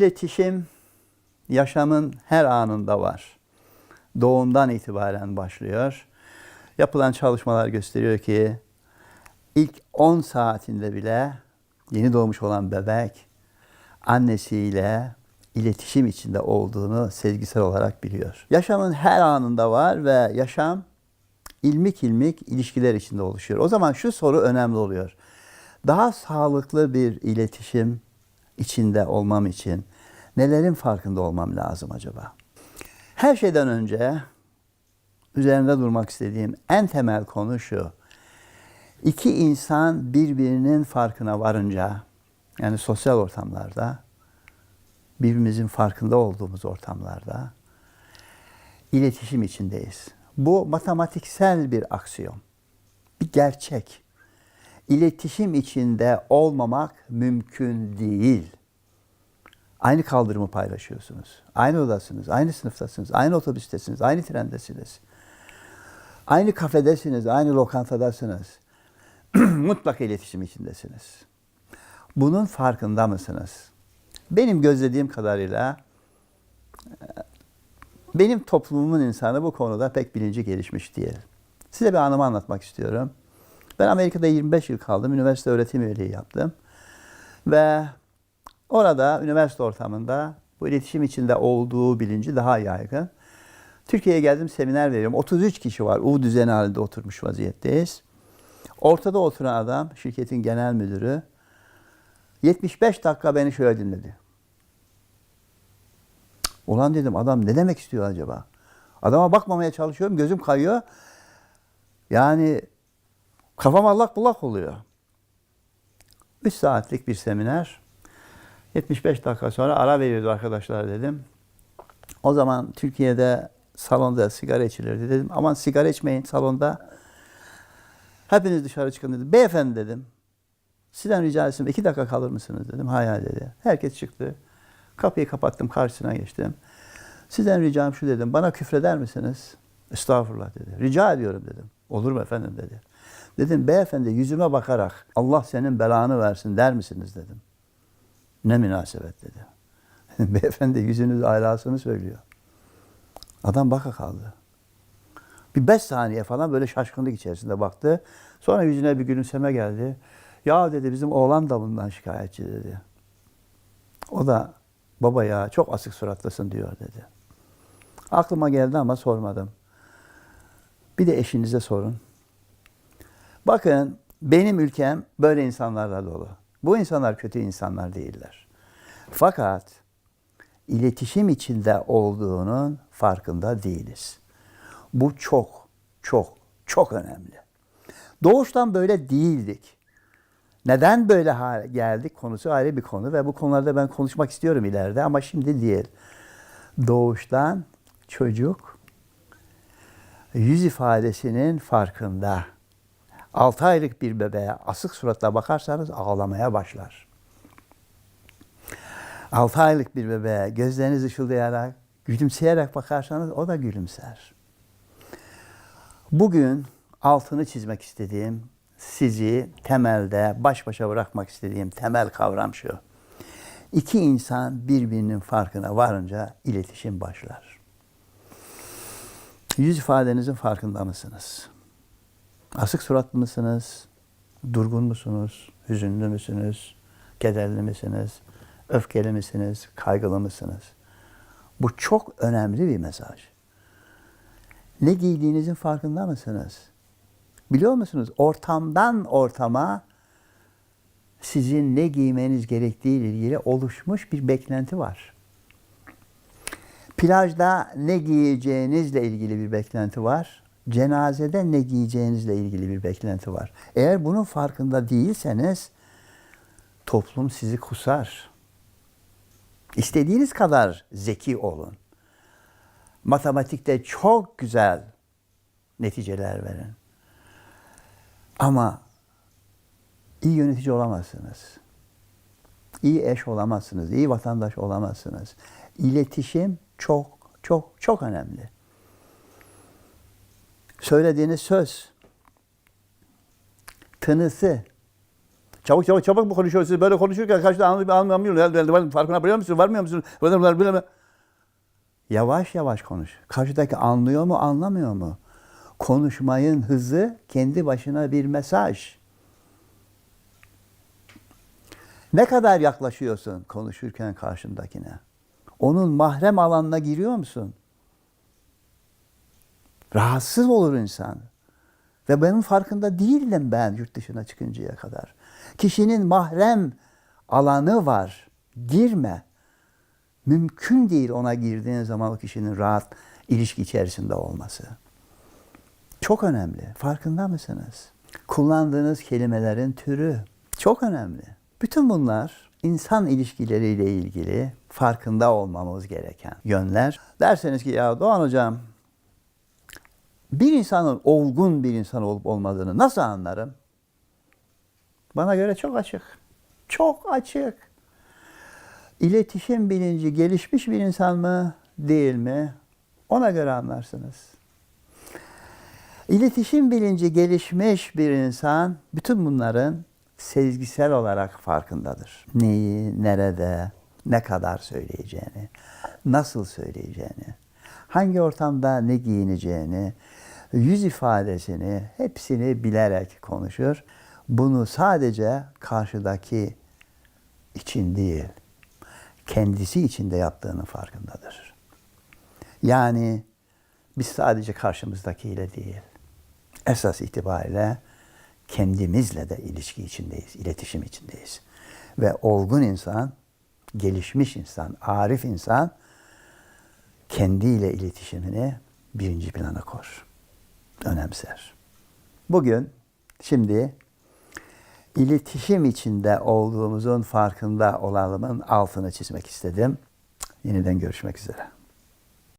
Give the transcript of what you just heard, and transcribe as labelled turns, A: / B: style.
A: İletişim yaşamın her anında var. Doğumdan itibaren başlıyor. Yapılan çalışmalar gösteriyor ki ilk 10 saatinde bile yeni doğmuş olan bebek annesiyle iletişim içinde olduğunu sezgisel olarak biliyor. Yaşamın her anında var ve yaşam ilmik ilmik ilişkiler içinde oluşuyor. O zaman şu soru önemli oluyor. Daha sağlıklı bir iletişim içinde olmam için nelerin farkında olmam lazım acaba? Her şeyden önce üzerinde durmak istediğim en temel konu şu. İki insan birbirinin farkına varınca yani sosyal ortamlarda birbirimizin farkında olduğumuz ortamlarda iletişim içindeyiz. Bu matematiksel bir aksiyon. Bir gerçek. İletişim içinde olmamak mümkün değil. Aynı kaldırımı paylaşıyorsunuz. Aynı odasınız, aynı sınıftasınız, aynı otobüstesiniz, aynı trendesiniz. Aynı kafedesiniz, aynı lokantadasınız. Mutlaka iletişim içindesiniz. Bunun farkında mısınız? Benim gözlediğim kadarıyla e, benim toplumumun insanı bu konuda pek bilinci gelişmiş değil. Size bir anımı anlatmak istiyorum. Ben Amerika'da 25 yıl kaldım. Üniversite öğretim üyeliği yaptım. Ve orada üniversite ortamında bu iletişim içinde olduğu bilinci daha yaygın. Türkiye'ye geldim seminer veriyorum. 33 kişi var. U düzeni halinde oturmuş vaziyetteyiz. Ortada oturan adam şirketin genel müdürü 75 dakika beni şöyle dinledi. Ulan dedim adam ne demek istiyor acaba? Adama bakmamaya çalışıyorum gözüm kayıyor. Yani kafam allak bullak oluyor. 3 saatlik bir seminer. 75 dakika sonra ara veriyordu arkadaşlar dedim. O zaman Türkiye'de salonda sigara içilirdi dedim. Aman sigara içmeyin salonda. Hepiniz dışarı çıkın dedim. Beyefendi dedim. Sizden rica etsem iki dakika kalır mısınız dedim. Hayal dedi. Herkes çıktı. Kapıyı kapattım karşısına geçtim. Sizden ricam şu dedim. Bana küfreder misiniz? Estağfurullah dedi. Rica ediyorum dedim. Olur mu efendim dedi. Dedim beyefendi yüzüme bakarak Allah senin belanı versin der misiniz dedim. Ne münasebet dedi. Beyefendi yüzünüz alasını söylüyor. Adam baka kaldı. Bir beş saniye falan böyle şaşkınlık içerisinde baktı. Sonra yüzüne bir gülümseme geldi. Ya dedi bizim oğlan da bundan şikayetçi dedi. O da baba ya çok asık suratlısın diyor dedi. Aklıma geldi ama sormadım. Bir de eşinize sorun. Bakın benim ülkem böyle insanlarla dolu. Bu insanlar kötü insanlar değiller. Fakat iletişim içinde olduğunun farkında değiliz. Bu çok çok çok önemli. Doğuştan böyle değildik. Neden böyle hale geldik konusu ayrı bir konu ve bu konularda ben konuşmak istiyorum ileride ama şimdi değil. Doğuştan çocuk yüz ifadesinin farkında. 6 aylık bir bebeğe asık suratla bakarsanız ağlamaya başlar. 6 aylık bir bebeğe gözleriniz ışıldayarak, gülümseyerek bakarsanız o da gülümser. Bugün altını çizmek istediğim, sizi temelde baş başa bırakmak istediğim temel kavram şu. İki insan birbirinin farkına varınca iletişim başlar. Yüz ifadenizin farkında mısınız? Asık suratlı mısınız? Durgun musunuz? Hüzünlü müsünüz? Kederli misiniz? Öfkeli misiniz? Kaygılı mısınız? Bu çok önemli bir mesaj. Ne giydiğinizin farkında mısınız? Biliyor musunuz? Ortamdan ortama sizin ne giymeniz gerektiği ile ilgili oluşmuş bir beklenti var. Plajda ne giyeceğinizle ilgili bir beklenti var. Cenazede ne giyeceğinizle ilgili bir beklenti var. Eğer bunun farkında değilseniz toplum sizi kusar. İstediğiniz kadar zeki olun. Matematikte çok güzel neticeler verin. Ama iyi yönetici olamazsınız. İyi eş olamazsınız, iyi vatandaş olamazsınız. İletişim çok çok çok önemli. Söylediğiniz söz, tınısı, Çabuk çabuk çabuk mu konuşuyorsunuz? Böyle konuşurken karşıda anlamıyor, anlamıyor. Ben- ben- Farkına varıyor musun? Varmıyor musun? Bunlar, bunlar, bunlar. Yavaş yavaş konuş. Karşıdaki anlıyor mu, anlamıyor mu? Konuşmayın hızı kendi başına bir mesaj. Ne kadar yaklaşıyorsun konuşurken karşındakine? Onun mahrem alanına giriyor musun? Rahatsız olur insan. Ve benim farkında değildim ben yurt dışına çıkıncaya kadar. Kişinin mahrem alanı var. Girme. Mümkün değil ona girdiğin zaman o kişinin rahat ilişki içerisinde olması. Çok önemli. Farkında mısınız? Kullandığınız kelimelerin türü çok önemli. Bütün bunlar insan ilişkileriyle ilgili farkında olmamız gereken yönler. Derseniz ki ya Doğan Hocam bir insanın olgun bir insan olup olmadığını nasıl anlarım? Bana göre çok açık. Çok açık. İletişim bilinci gelişmiş bir insan mı, değil mi? Ona göre anlarsınız. İletişim bilinci gelişmiş bir insan bütün bunların sezgisel olarak farkındadır. Neyi, nerede, ne kadar söyleyeceğini, nasıl söyleyeceğini, hangi ortamda ne giyineceğini, yüz ifadesini hepsini bilerek konuşur. Bunu sadece karşıdaki için değil, kendisi için de yaptığının farkındadır. Yani biz sadece karşımızdakiyle değil, esas itibariyle kendimizle de ilişki içindeyiz, iletişim içindeyiz. Ve olgun insan, gelişmiş insan, arif insan kendiyle iletişimini birinci plana koyar. Önemser. Bugün, şimdi iletişim içinde olduğumuzun farkında olalımın altını çizmek istedim. Yeniden görüşmek üzere.